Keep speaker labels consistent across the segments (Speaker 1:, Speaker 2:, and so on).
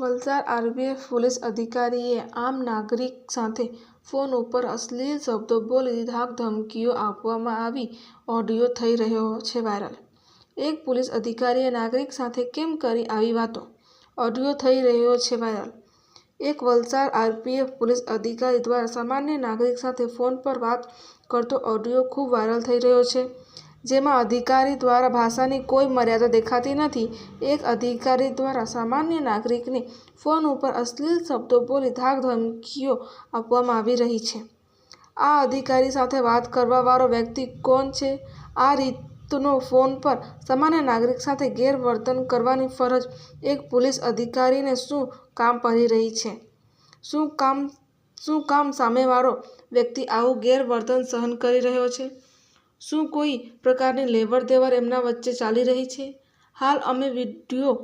Speaker 1: Valsad RPF police અધિકારીએ આમ નાગરિક સાથે ફોન ઉપર અશ્લીલ શબ્દો બોલી ધાકધમકીઓ આપવામાં આવી. ઓડિયો થઈ રહ્યો છે વાયરલ. એક પોલીસ અધિકારીએ નાગરિક સાથે કેમ કરી આવી વાતો? ઓડિયો થઈ રહ્યો છે વાયરલ. એક વલસાડ આરપીએફ પોલીસ અધિકારી દ્વારા સામાન્ય નાગરિક સાથે ફોન પર વાત કરતો ઓડિયો ખૂબ વાયરલ થઈ રહ્યો છે. જેમાં અધિકારી દ્વારા ભાષાની કોઈ મર્યાદા દેખાતી નથી. એક અધિકારી દ્વારા સામાન્ય નાગરિકને ફોન ઉપર અશ્લીલ શબ્દો બોલી ધાકધમકીઓ આપવામાં આવી રહી છે. આ અધિકારી સાથે વાત કરવાવાળો વ્યક્તિ કોણ છે? આ રીતનો ફોન પર સામાન્ય નાગરિક સાથે ગેરવર્તન કરવાની ફરજ એક પોલીસ અધિકારીને શું કામ પડી રહી છે? શું કામ શું કામ સામેવાળો વ્યક્તિ આવું ગેરવર્તન સહન કરી રહ્યો છે? શું કોઈ પ્રકારની લેવડ દેવડ એમના વચ્ચે ચાલી રહી છે? હાલ અમે વીડિયો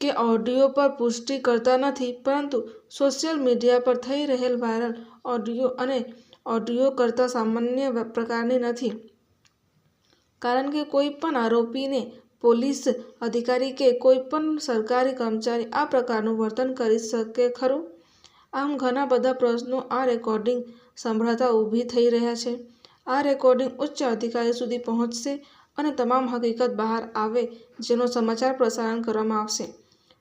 Speaker 1: કે ઓડિયો પર પુષ્ટિ કરતા નથી, પરંતુ સોશિયલ મીડિયા પર થઈ રહેલ વાયરલ ઓડિયો અને ઓડિયો કરતાં સામાન્ય પ્રકારની નથી. કારણ કે કોઈ પણ આરોપીને પોલીસ અધિકારી કે કોઈ પણ સરકારી કર્મચારી આ પ્રકારનું વર્તન કરી શકે ખરું? આમ ઘણા બધા પ્રશ્નો આ રેકોર્ડિંગ સંભળાતા ઊભી થઈ રહ્યા છે. આ રેકોર્ડિંગ ઉચ્ચ અધિકારી સુધી પહોંચશે અને તમામ હકીકત બહાર આવે જેનો સમાચાર પ્રસારણ કરવામાં આવશે.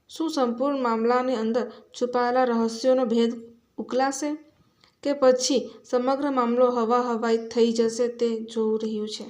Speaker 1: શું સંપૂર્ણ મામલાની અંદર છુપાયેલા રહસ્યોનો ભેદ ઉકલાશે કે પછી સમગ્ર મામલો હવા હવાઈ થઈ જશે તે જોવું રહ્યું છે?